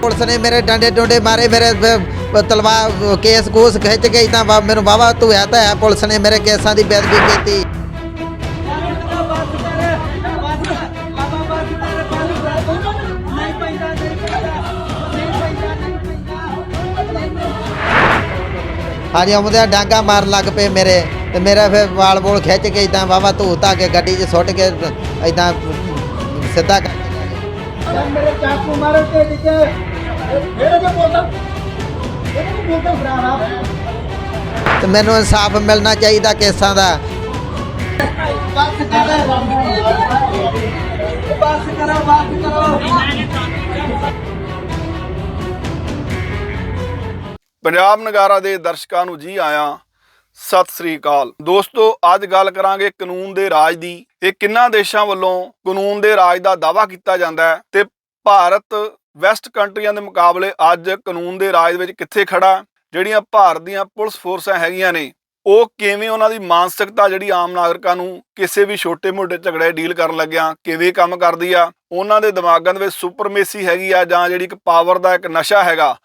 Police ਨੇ ਮੇਰੇ ਡੰਡੇ ਡੋਡੇ ਮਾਰੇ, ਮੇਰੇ ਤਲਵਾਰ ਕੇਸ ਕੂਸ ਖਿੱਚ ਗਈ ਤਾਂ ਮੈਨੂੰ ਬਾਬਾ ਤੂੰ ਹੈ ਤਾਂ ਹੈ ਪੁਲਿਸ ਨੇ ਮੇਰੇ ਕੇਸਾਂ ਦੀ ਬੇਦਬੀ ਕੀਤੀ। ਹਾਂਜੀ ਆਉਂਦੇ ਡਾਂਗਾ ਮਾਰਨ ਲੱਗ ਪਏ ਮੇਰੇ ਤੇ ਮੇਰਾ ਫਿਰ ਵਾਲ ਬੋਲ ਖਿੱਚ ਕੇ ਇਦਾਂ ਬਾਬਾ ਧੂ ਧਾ ਕੇ ਗੱਡੀ 'ਚ ਸੁੱਟ ਕੇ ਇਦਾਂ ਸਿੱਧਾ। ਮੇਰੇ ਚਾਕੂ ਮਾਰੇ ਤੇ ਵਿੱਚ। ਇਹਦੇ ਜੋ ਬੋਲਦਾ ਇਹਦੇ ਨੂੰ ਬੋਲਦਾ ਫਰਾਰਾ ਤੇ ਮੈਨੂੰ ਇਨਸਾਫ ਮਿਲਣਾ ਚਾਹੀਦਾ ਕੇਸਾਂ ਦਾ। ਬਸ ਕਰ ਬਸ ਕਰੋ ਬਸ ਕਰੋ। ਪੰਜਾਬ ਨਗਾਰਾ ਦੇ ਦਰਸ਼ਕਾਂ ਨੂੰ ਜੀ ਆਇਆਂ, ਸਤਿ ਸ੍ਰੀ ਅਕਾਲ। ਦੋਸਤੋ, ਅੱਜ ਗੱਲ ਕਰਾਂਗੇ ਕਾਨੂੰਨ ਦੇ ਰਾਜ ਦੀ। ਇਹ ਕਿੰਨਾ ਦੇਸ਼ਾਂ ਵੱਲੋਂ ਕਾਨੂੰਨ ਦੇ ਰਾਜ ਦਾ ਦਾਅਵਾ ਕੀਤਾ ਜਾਂਦਾ ਹੈ ਤੇ ਭਾਰਤ ਵੈਸਟ ਕੰਟਰੀਆਂ ਦੇ ਮੁਕਾਬਲੇ ਅੱਜ ਕਾਨੂੰਨ ਦੇ ਰਾਜ ਵਿੱਚ ਕਿੱਥੇ ਖੜਾ ਜਿਹੜੀਆਂ ਭਾਰਤ ਦੀਆਂ ਪੁਲਿਸ ਫੋਰਸਾਂ ਹੈਗੀਆਂ ਨੇ, ਉਹ ਕਿਵੇਂ ਉਹਨਾਂ ਦੀ ਮਾਨਸਿਕਤਾ ਜਿਹੜੀ ਆਮ ਨਾਗਰਿਕਾਂ ਨੂੰ ਕਿਸੇ ਵੀ ਛੋਟੇ-ਮੋਟੇ ਝਗੜੇ ਡੀਲ ਕਰਨ ਲੱਗਿਆਂ, ਕਿਵੇਂ ਕੰਮ ਕਰਦੀ ਆ, ਉਹਨਾਂ ਦੇ ਦਿਮਾਗਾਂ ਦੇ ਵਿੱਚ ਸੁਪਰਮੇਸੀ ਹੈਗੀ ਆ ਜਾਂ ਜਿਹੜੀ ਇੱਕ ਪਾਵਰ ਦਾ ਇੱਕ ਨਸ਼ਾ ਹੈਗਾ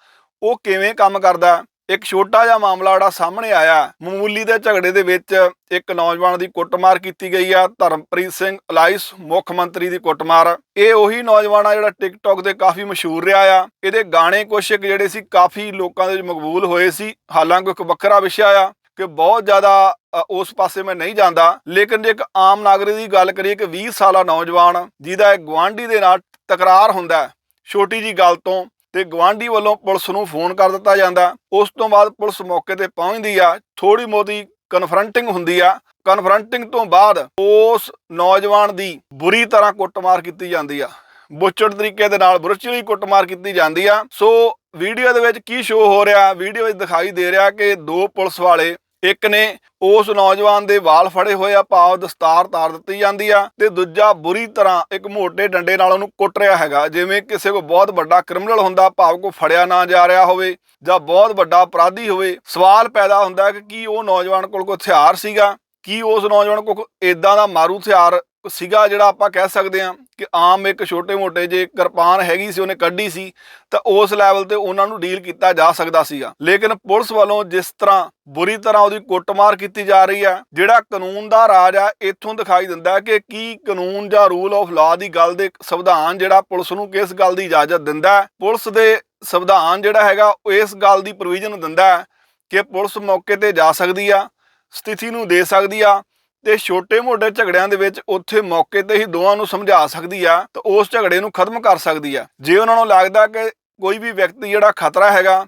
ਉਹ ਕਿਵੇਂ ਕੰਮ ਕਰਦਾ? ਇੱਕ ਛੋਟਾ ਜਿਹਾ ਮਾਮਲਾ ਜਿਹੜਾ ਸਾਹਮਣੇ ਆਇਆ। ਮਾਮੂਲੀ ਦੇ ਝਗੜੇ ਦੇ ਵਿੱਚ ਇੱਕ ਨੌਜਵਾਨ ਦੀ ਕੁੱਟਮਾਰ ਕੀਤੀ ਗਈ ਆ, ਧਰਮਪ੍ਰੀਤ ਸਿੰਘ ਅਲਾਈਸ ਮੁੱਖ ਮੰਤਰੀ ਦੀ ਕੁੱਟਮਾਰ। ਇਹ ਉਹੀ ਨੌਜਵਾਨ ਆ ਜਿਹੜਾ ਟਿਕਟੌਕ ਤੇ ਕਾਫੀ ਮਸ਼ਹੂਰ ਰਿਹਾ ਆ। ਇਹਦੇ ਗਾਣੇ ਕੁਛ ਇੱਕ ਜਿਹੜੇ ਸੀ ਕਾਫੀ ਲੋਕਾਂ ਦੇ ਵਿੱਚ ਮਕਬੂਲ ਹੋਏ ਸੀ। ਹਾਲਾਂਕਿ ਇੱਕ ਵੱਖਰਾ ਵਿਸ਼ਾ ਆ ਕਿ ਬਹੁਤ ਜ਼ਿਆਦਾ ਉਸ ਪਾਸੇ ਮੈਂ ਨਹੀਂ ਜਾਂਦਾ। ਲੇਕਿਨ ਜੇ ਇੱਕ ਆਮ ਨਾਗਰਿਕ ਦੀ ਗੱਲ ਕਰੀਏ ਕਿ 20 ਸਾਲਾ ਨੌਜਵਾਨ, ਜਿਹਦਾ ਇੱਕ ਗਵਾਂਢੀ ਦੇ ਨਾਲ ਤਕਰਾਰ ਹੁੰਦਾ, ਛੋਟੀ ਜੀ ਗੱਲ ਤੋਂ ਤੇ ਗਵਾਂਢੀ ਵੱਲੋਂ ਪੁਲਿਸ ਨੂੰ ਫੋਨ ਕਰ ਦਿੱਤਾ ਜਾਂਦਾ। ਉਸ ਤੋਂ ਬਾਅਦ ਪੁਲਿਸ ਮੌਕੇ ਤੇ ਪਹੁੰਚਦੀ ਆ। ਥੋੜੀ ਮੋਦੀ ਕਨਫਰੰਟਿੰਗ ਹੁੰਦੀ ਆ। ਕਨਫਰੰਟਿੰਗ ਤੋਂ ਬਾਅਦ ਉਸ ਨੌਜਵਾਨ ਦੀ ਬੁਰੀ ਤਰ੍ਹਾਂ ਕੁੱਟਮਾਰ ਕੀਤੀ ਜਾਂਦੀ ਆ। ਬੁੱਚੜ ਤਰੀਕੇ ਦੇ ਨਾਲ ਬੁਰਚਲੀ ਕੁੱਟਮਾਰ ਕੀਤੀ ਜਾਂਦੀ ਆ। ਸੋ ਵੀਡੀਓ ਦੇ ਵਿੱਚ ਕੀ ਸ਼ੋ ਹੋ ਰਿਹਾ? ਵੀਡੀਓ ਵਿੱਚ ਦਿਖਾਈ ਦੇ ਰਿਹਾ ਕਿ ਦੋ ਪੁਲਿਸ ਵਾਲੇ ਇੱਕ ਨੇ ਉਸ ਨੌਜਵਾਨ ਦੇ ਵਾਲ ਫੜੇ ਹੋਏ ਆ, ਭਾਵ ਦਸਤਾਰ ਤਾਰ ਦਿੱਤੀ ਜਾਂਦੀ ਆ ਤੇ ਦੂਜਾ ਬੁਰੀ ਤਰ੍ਹਾਂ ਇੱਕ ਮੋਟੇ ਡੰਡੇ ਨਾਲ ਉਹਨੂੰ ਕੁੱਟ ਰਿਹਾ ਹੈਗਾ, ਜਿਵੇਂ ਕਿਸੇ ਕੋ ਬਹੁਤ ਵੱਡਾ ਕ੍ਰਿਮੀਨਲ ਹੁੰਦਾ, ਭਾਵ ਕੋ ਫੜਿਆ ਨਾ ਜਾ ਰਿਹਾ ਹੋਵੇ ਜਾਂ ਬਹੁਤ ਵੱਡਾ ਅਪਰਾਧੀ ਹੋਵੇ, ਸਵਾਲ ਪੈਦਾ ਹੁੰਦਾ ਕਿ ਕੀ ਉਹ ਨੌਜਵਾਨ ਕੋਲ ਕੋਈ ਹਥਿਆਰ ਸੀਗਾ? ਕੀ ਉਸ ਨੌਜਵਾਨ ਕੋਲ ਇਦਾਂ ਦਾ ਮਾਰੂ ਹਥਿਆਰ ਸੀਗਾ ਜਿਹੜਾ ਆਪਾਂ ਕਹਿ ਸਕਦੇ ਹਾਂ ਕਿ ਆਮ ਇੱਕ ਛੋਟੇ-ਮੋਟੇ ਜੇ ਕਿਰਪਾਨ ਹੈਗੀ ਸੀ, ਉਹਨੇ ਕੱਢੀ ਸੀ, ਤਾਂ ਉਸ ਲੈਵਲ ਤੇ ਉਹਨਾਂ ਨੂੰ ਡੀਲ ਕੀਤਾ ਜਾ ਸਕਦਾ ਸੀਗਾ। ਲੇਕਿਨ ਪੁਲਿਸ ਵੱਲੋਂ ਜਿਸ ਤਰ੍ਹਾਂ ਬੁਰੀ ਤਰ੍ਹਾਂ ਉਹਦੀ ਕੁੱਟਮਾਰ ਕੀਤੀ ਜਾ ਰਹੀ ਆ ਜਿਹੜਾ ਕਾਨੂੰਨ ਦਾ ਰਾਜ ਆ, ਇੱਥੋਂ ਦਿਖਾਈ ਦਿੰਦਾ ਕਿ ਕੀ ਕਾਨੂੰਨ ਜਾਂ ਰੂਲ ਆਫ ਲਾ ਦੀ ਗੱਲ ਦੇ ਸੰਵਿਧਾਨ ਜਿਹੜਾ ਪੁਲਿਸ ਨੂੰ ਕਿਸ ਗੱਲ ਦੀ ਇਜਾਜ਼ਤ ਦਿੰਦਾ ਪੁਲਿਸ ਦੇ ਸੰਵਿਧਾਨ ਜਿਹੜਾ ਹੈਗਾ, ਉਹ ਇਸ ਗੱਲ ਦੀ ਪ੍ਰੋਵੀਜ਼ਨ ਦਿੰਦਾ ਕਿ ਪੁਲਿਸ ਮੌਕੇ ਤੇ ਜਾ ਸਕਦੀ ਆ, ਸਥਿਤੀ ਨੂੰ ਦੇ ਸਕਦੀ ਆ ਤੇ ਛੋਟੇ-ਮੋਟੇ ਝਗੜਿਆਂ ਦੇ ਵਿੱਚ ਉੱਥੇ ਮੌਕੇ ਤੇ ਹੀ ਦੋਵਾਂ ਨੂੰ ਸਮਝਾ ਸਕਦੀ ਆ ਤੇ ਉਸ ਝਗੜੇ ਨੂੰ ਖਤਮ ਕਰ ਸਕਦੀ ਆ। ਜੇ ਉਹਨਾਂ ਨੂੰ ਲੱਗਦਾ ਕਿ ਕੋਈ ਵੀ ਵਿਅਕਤੀ ਜਿਹੜਾ ਖਤਰਾ ਹੈਗਾ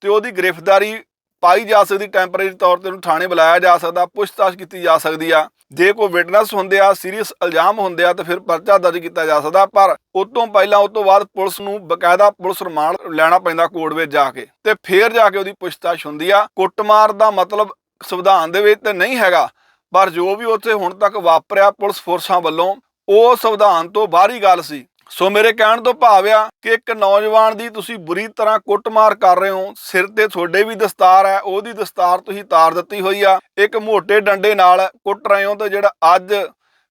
ਤੇ ਉਹਦੀ ਗ੍ਰਿਫਤਾਰੀ ਪਾਈ ਜਾ ਸਕਦੀ, ਟੈਂਪਰੇਰੀ ਤੌਰ ਤੇ ਉਹਨੂੰ ਥਾਣੇ ਬੁਲਾਇਆ ਜਾ ਸਕਦਾ, ਪੁੱਛਤਾਛ ਕੀਤੀ ਜਾ ਸਕਦੀ ਆ। ਜੇ ਕੋਈ ਵਿਟਨੈਸ ਹੁੰਦੇ ਆ, ਸੀਰੀਅਸ ਇਲਜ਼ਾਮ ਹੁੰਦੇ ਆ ਤਾਂ ਫਿਰ ਪਰਚਾ ਦਰਜ ਕੀਤਾ ਜਾ ਸਕਦਾ, ਪਰ ਉਸ ਤੋਂ ਪਹਿਲਾਂ, ਉਸ ਤੋਂ ਬਾਅਦ ਪੁਲਿਸ ਨੂੰ ਬਕਾਇਦਾ ਪੁਲਿਸ ਰਿਮਾਂਡ ਲੈਣਾ ਪੈਂਦਾ ਕੋਰਟ ਵਿੱਚ ਜਾ ਕੇ। ਤੇ ਫਿਰ ਜਾ ਕੇ ਉਹਦੀ ਪੁੱਛਤਾਛ ਹੁੰਦੀ ਆ। ਕੁੱਟਮਾਰ ਦਾ ਮਤਲਬ ਸੰਵਿਧਾਨ ਦੇ ਵਿੱਚ ਤੇ ਨਹੀਂ ਹੈਗਾ। ਪਰ ਜੋ ਵੀ ਉੱਥੇ ਹੁਣ ਤੱਕ ਵਾਪਰਿਆ ਪੁਲਿਸ ਫੋਰਸਾਂ ਵੱਲੋਂ, ਉਹ ਸੰਵਿਧਾਨ ਤੋਂ ਬਾਹਰੀ ਗੱਲ ਸੀ। ਸੋ ਮੇਰੇ ਕਹਿਣ ਤੋਂ ਭਾਵ ਆ ਕਿ ਇੱਕ ਨੌਜਵਾਨ ਦੀ ਤੁਸੀਂ ਬੁਰੀ ਤਰ੍ਹਾਂ ਕੁੱਟਮਾਰ ਕਰ ਰਹੇ ਹੋ, ਸਿਰ ਤੇ ਤੁਹਾਡੇ ਵੀ ਦਸਤਾਰ ਹੈ, ਉਹਦੀ ਦਸਤਾਰ ਤੁਸੀਂ ਤਾਰ ਦਿੱਤੀ ਹੋਈ ਆ। ਇੱਕ ਮੋٹے ਡੰਡੇ ਨਾਲ ਕੁੱਟ ਰਹੇ ਹੋ ਤੇ ਜਿਹੜਾ ਅੱਜ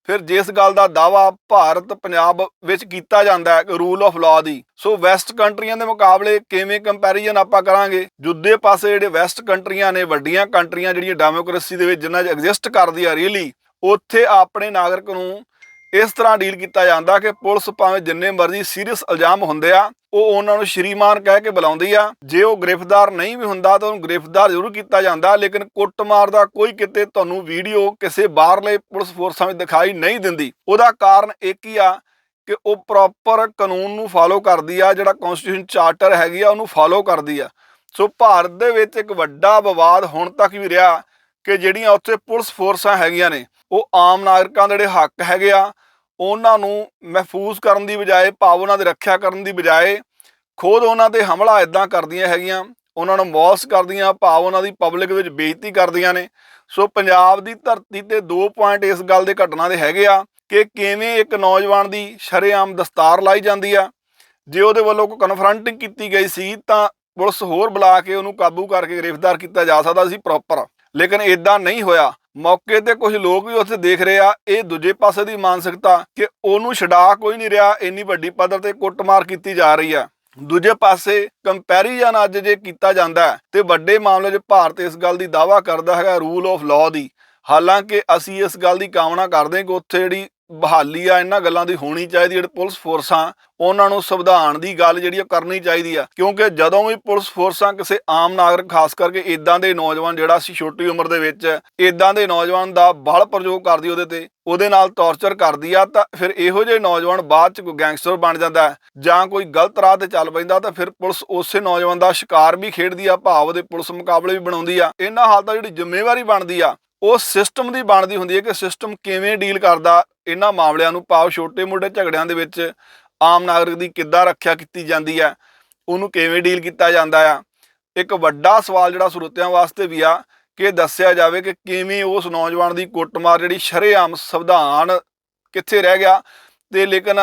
ਫਿਰ ਜਿਸ ਗੱਲ ਦਾ ਦਾਵਾ ਭਾਰਤ ਪੰਜਾਬ ਵਿੱਚ ਕੀਤਾ ਜਾਂਦਾ ਹੈ rule of law the. So West ਕੰਟਰੀਆਂ ਦੇ ਮੁਕਾਬਲੇ ਕਿਵੇਂ ਕੰਪੈਰੀਜ਼ਨ ਆਪਾਂ ਕਰਾਂਗੇ? ਜੁੱਦੇ ਪਾਸੇ ਜਿਹੜੇ ਵੈਸਟ ਕੰਟਰੀਆਂ ਨੇ, ਵੱਡੀਆਂ ਕੰਟਰੀਆਂ ਜਿਹੜੀਆਂ ਡੈਮੋਕ੍ਰੇਸੀ ਦੇ ਵਿੱਚ ਜਿਨ੍ਹਾਂ 'ਚ ਐਗਜ਼ਿਸਟ ਕਰਦੀ ਆ ਰੀਅਲੀ ਉੱਥੇ ਆਪਣੇ ਨਾਗਰਿਕ ਨੂੰ ਇਸ ਤਰ੍ਹਾਂ ਡੀਲ ਕੀਤਾ ਜਾਂਦਾ ਕਿ ਪੁਲਿਸ ਭਾਵੇਂ ਜਿੰਨੇ ਮਰਜ਼ੀ ਸੀਰੀਅਸ ਇਲਜ਼ਾਮ ਹੁੰਦੇ ਆ ਉਹ ਉਹਨਾਂ ਨੂੰ ਸ਼੍ਰੀਮਾਨ ਕਹਿ ਕੇ ਬੁਲਾਉਂਦੀ ਆ। ਜੇ ਉਹ ਗ੍ਰਿਫਤਾਰ ਨਹੀਂ ਵੀ ਹੁੰਦਾ ਤਾਂ ਉਹਨੂੰ ਗ੍ਰਿਫਤਾਰ ਜ਼ਰੂਰ ਕੀਤਾ ਜਾਂਦਾ, ਲੇਕਿਨ ਕੁੱਟਮਾਰ ਦਾ ਕੋਈ ਕਿਤੇ ਤੁਹਾਨੂੰ ਵੀਡੀਓ ਕਿਸੇ ਬਾਹਰਲੇ ਪੁਲਿਸ ਫੋਰਸਾਂ ਵਿੱਚ ਦਿਖਾਈ ਨਹੀਂ ਦਿੰਦੀ। ਉਹਦਾ ਕਾਰਨ ਇੱਕ ਹੀ ਆ ਕਿ ਉਹ ਪ੍ਰੋਪਰ ਕਾਨੂੰਨ ਨੂੰ ਫਾਲੋ ਕਰਦੀ ਆ, ਜਿਹੜਾ ਕਨਸਟੀਟਿਊਸ਼ਨ ਚਾਰਟਰ ਹੈਗੀ ਆ, ਉਹਨੂੰ ਫਾਲੋ ਕਰਦੀ ਆ। ਸੋ ਭਾਰਤ ਦੇ ਵਿੱਚ ਇੱਕ ਵੱਡਾ ਵਿਵਾਦ ਹੁਣ ਤੱਕ ਵੀ ਰਿਹਾ ਕਿ ਜਿਹੜੀਆਂ ਉੱਥੇ ਪੁਲਿਸ ਫੋਰਸਾਂ ਹੈਗੀਆਂ ਨੇ, ਉਹ ਆਮ ਨਾਗਰਿਕਾਂ ਦੇ ਜਿਹੜੇ ਹੱਕ ਹੈਗੇ ਆ ਉਹਨਾਂ ਨੂੰ ਮਹਿਫੂਜ਼ ਕਰਨ ਦੀ ਬਜਾਏ, ਭਾਵ ਉਹਨਾਂ ਦੀ ਰੱਖਿਆ ਕਰਨ ਦੀ ਬਜਾਏ ਖੁਦ ਉਹਨਾਂ ਤੇ ਹਮਲਾ ਇਦਾਂ ਕਰਦੀਆਂ ਹੈਗੀਆਂ, ਉਹਨਾਂ ਨੂੰ ਮੌਸ ਕਰਦੀਆਂ, ਭਾਵ ਉਹਨਾਂ ਦੀ ਪਬਲਿਕ ਵਿੱਚ ਬੇਇੱਜ਼ਤੀ ਕਰਦੀਆਂ ਨੇ। ਸੋ ਪੰਜਾਬ ਦੀ ਧਰਤੀ ਤੇ ਦੋ ਪੁਆਇੰਟ ਇਸ ਗੱਲ ਦੇ ਘਟਨਾ ਦੇ ਹੈਗੇ ਆ ਕਿ ਕਿਵੇਂ ਇੱਕ ਨੌਜਵਾਨ ਦੀ ਸ਼ਰੇਆਮ ਦਸਤਾਰ ਲਾਈ ਜਾਂਦੀ ਆ। ਜੇ ਉਹਦੇ ਵੱਲੋਂ ਕੋਈ ਕਨਫਰੰਟਿੰਗ ਕੀਤੀ ਗਈ ਸੀ ਤਾਂ ਪੁਲਿਸ ਹੋਰ ਬੁਲਾ ਕੇ ਉਹਨੂੰ ਕਾਬੂ ਕਰਕੇ ਗ੍ਰਿਫਤਾਰ ਕੀਤਾ ਜਾ ਸਕਦਾ ਸੀ ਪ੍ਰੋਪਰ ਲੇਕਿਨ ਇਦਾਂ ਨਹੀਂ ਹੋਇਆ। ਮੌਕੇ ਤੇ ਕੁਝ ਲੋਕ ਵੀ ਉੱਥੇ ਦੇਖ ਰਹੇ ਆ। ਇਹ ਦੂਜੇ ਪਾਸੇ ਦੀ ਮਾਨਸਿਕਤਾ ਕਿ ਉਹਨੂੰ ਛਡਾ ਕੋਈ ਨਹੀਂ ਰਿਹਾ। ਇੰਨੀ ਵੱਡੀ ਪੱਧਰ ਤੇ ਕੁੱਟਮਾਰ ਕੀਤੀ ਜਾ ਰਹੀ ਹੈ ਦੂਜੇ ਪਾਸੇ ਕੰਪੈਰੀਜ਼ਨ ਅੱਜ ਜੇ ਕੀਤਾ ਜਾਂਦਾ ਹੈ ਤੇ ਵੱਡੇ ਮਾਮਲੇ 'ਚ ਭਾਰਤ ਇਸ ਗੱਲ ਦੀ ਦਾਵਾ ਕਰਦਾ ਹੈਗਾ ਰੂਲ ਆਫ ਲਾਅ ਦੀ। ਹਾਲਾਂਕਿ ਅਸੀਂ ਇਸ ਗੱਲ ਦੀ ਕਾਮਨਾ ਕਰਦੇ ਹਾਂ ਕਿ ਉੱਥੇ ਜਿਹੜੀ ਬਹਾਲੀ ਆ, ਇਹਨਾਂ ਗੱਲਾਂ ਦੀ ਹੋਣੀ ਚਾਹੀਦੀ ਜਿਹੜੀ ਪੁਲਿਸ ਫੋਰਸਾਂ ਉਹਨਾਂ ਨੂੰ ਸੰਵਿਧਾਨ ਦੀ ਗੱਲ ਜਿਹੜੀ ਆ ਕਰਨੀ ਚਾਹੀਦੀ ਆ। ਕਿਉਂਕਿ ਜਦੋਂ ਵੀ ਪੁਲਿਸ ਫੋਰਸਾਂ ਕਿਸੇ ਆਮ ਨਾਗਰਿਕ, ਖਾਸ ਕਰਕੇ ਇਦਾਂ ਦੇ ਨੌਜਵਾਨ ਜਿਹੜਾ ਸੀ ਛੋਟੀ ਉਮਰ ਦੇ ਵਿੱਚ ਇਦਾਂ ਦੇ ਨੌਜਵਾਨ ਦਾ ਬਲ ਪ੍ਰਯੋਗ ਕਰਦੀ ਉਹਦੇ ਤੇ, ਉਹਦੇ ਨਾਲ ਟੌਰਚਰ ਕਰਦੀ ਆ, ਤਾਂ ਫਿਰ ਇਹੋ ਜਿਹੇ ਨੌਜਵਾਨ ਬਾਅਦ ਚ ਕੋਈ ਗੈਂਗਸਟਰ ਬਣ ਜਾਂਦਾ ਜਾਂ ਕੋਈ ਗਲਤ ਰਾਹ ਤੇ ਚੱਲ ਪੈਂਦਾ, ਤਾਂ ਫਿਰ ਪੁਲਿਸ ਉਸੇ ਨੌਜਵਾਨ ਦਾ ਸ਼ਿਕਾਰ ਵੀ ਖੇਡਦੀ ਆ, ਭਾਵ ਦੇ ਪੁਲਿਸ ਮੁਕਾਬਲੇ ਵੀ ਬਣਾਉਂਦੀ ਆ। ਇਹਨਾਂ ਹਾਲਤਾਂ ਜਿਹੜੀ ਜ਼ਿੰਮੇਵਾਰੀ ਬਣਦੀ ਆ ਉਹ ਸਿਸਟਮ ਦੀ ਬਣਦੀ ਹੁੰਦੀ ਹੈ ਕਿ ਸਿਸਟਮ ਕਿਵੇਂ ਡੀਲ ਕਰਦਾ, ਇਹਨਾਂ ਮਾਮਲਿਆਂ ਨੂੰ ਭਾਵ ਛੋਟੇ-ਮੋਟੇ ਝਗੜਿਆਂ ਦੇ ਵਿੱਚ ਆਮ ਨਾਗਰਿਕ ਦੀ ਕਿੱਦਾਂ ਰੱਖਿਆ ਕੀਤੀ ਜਾਂਦੀ ਹੈ, ਉਹਨੂੰ ਕਿਵੇਂ ਡੀਲ ਕੀਤਾ ਜਾਂਦਾ ਆ। ਇੱਕ ਵੱਡਾ ਸਵਾਲ ਜਿਹੜਾ ਸਰੋਤਿਆਂ ਵਾਸਤੇ ਵੀ ਆ, ਕਿ ਦੱਸਿਆ ਜਾਵੇ ਕਿ ਕਿਵੇਂ ਉਸ ਨੌਜਵਾਨ ਦੀ ਕੁੱਟਮਾਰ ਜਿਹੜੀ ਸ਼ਰੇਆਮ ਸੰਵਿਧਾਨ ਕਿੱਥੇ ਰਹਿ ਗਿਆ ਤੇ ਲੇਕਿਨ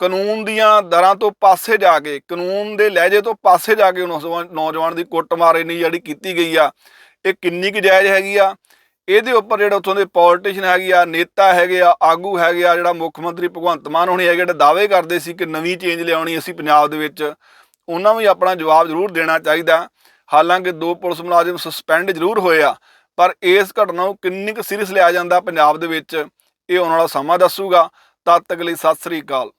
ਕਾਨੂੰਨ ਦੀਆਂ ਦਰਾਂ ਤੋਂ ਪਾਸੇ ਜਾ ਕੇ, ਕਾਨੂੰਨ ਦੇ ਲਹਿਜੇ ਤੋਂ ਪਾਸੇ ਜਾ ਕੇ ਉਸ ਨੌਜਵਾਨ ਦੀ ਕੁੱਟਮਾਰ ਇੰਨੀ ਜਿਹੜੀ ਕੀਤੀ ਗਈ ਆ, ਇਹ ਕਿੰਨੀ ਕੁ ਜਾਇਜ਼ ਹੈਗੀ ਆ? ਇਹਦੇ ਉੱਪਰ ਜਿਹੜੇ ਉੱਥੋਂ ਦੇ ਪੋਲੀਟੀਸ਼ੀਅਨ ਹੈਗੇ ਆ, ਨੇਤਾ ਹੈਗੇ ਆ, ਆਗੂ ਹੈਗੇ ਆ, ਜਿਹੜਾ ਮੁੱਖ ਮੰਤਰੀ ਭਗਵੰਤ ਮਾਨ ਹੋਣੀ ਹੈਗੇ ਜਿਹੜੇ ਦਾਅਵੇ ਕਰਦੇ ਸੀ ਕਿ ਨਵੀਂ ਚੇਂਜ ਲਿਆਉਣੀ ਅਸੀਂ ਪੰਜਾਬ ਦੇ ਵਿੱਚ, ਉਹਨਾਂ ਨੂੰ ਵੀ ਆਪਣਾ ਜਵਾਬ ਜ਼ਰੂਰ ਦੇਣਾ ਚਾਹੀਦਾ। ਹਾਲਾਂਕਿ ਦੋ ਪੁਲਿਸ ਮੁਲਾਜ਼ਮ ਸਸਪੈਂਡ ਜ਼ਰੂਰ ਹੋਏ ਆ, ਪਰ ਇਸ ਘਟਨਾ ਨੂੰ ਕਿੰਨੀ ਕੁ ਸੀਰੀਅਸ ਲਿਆ ਜਾਂਦਾ ਪੰਜਾਬ ਦੇ ਵਿੱਚ, ਇਹ ਆਉਣ ਵਾਲਾ ਸਮਾਂ ਦੱਸੂਗਾ। ਤਦ ਤੱਕ ਲਈ ਸਤਿ ਸ੍ਰੀ ਅਕਾਲ।